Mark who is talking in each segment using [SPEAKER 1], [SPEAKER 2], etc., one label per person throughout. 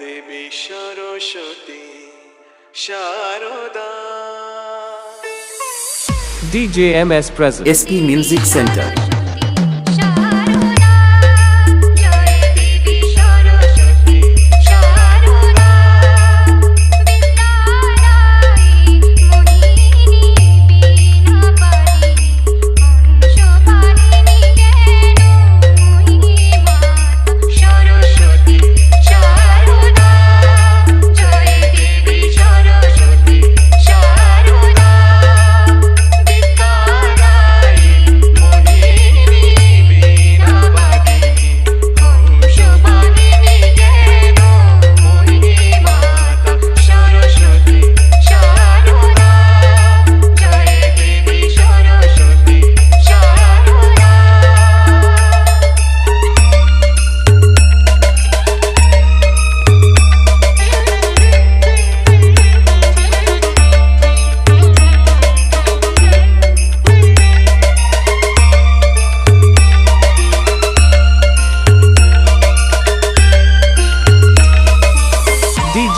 [SPEAKER 1] Devi Saraswati Sharada
[SPEAKER 2] DJ MS Present
[SPEAKER 3] SP Music Center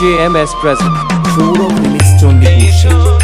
[SPEAKER 2] J M S present
[SPEAKER 3] Sourav release Chandipur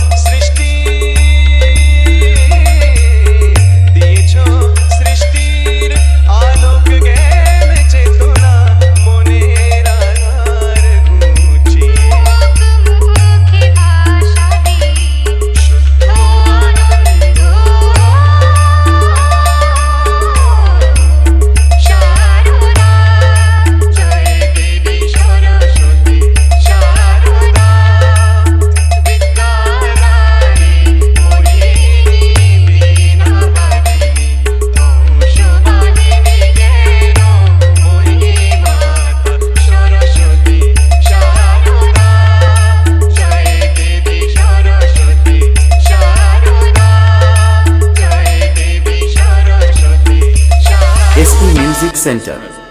[SPEAKER 3] Music Center.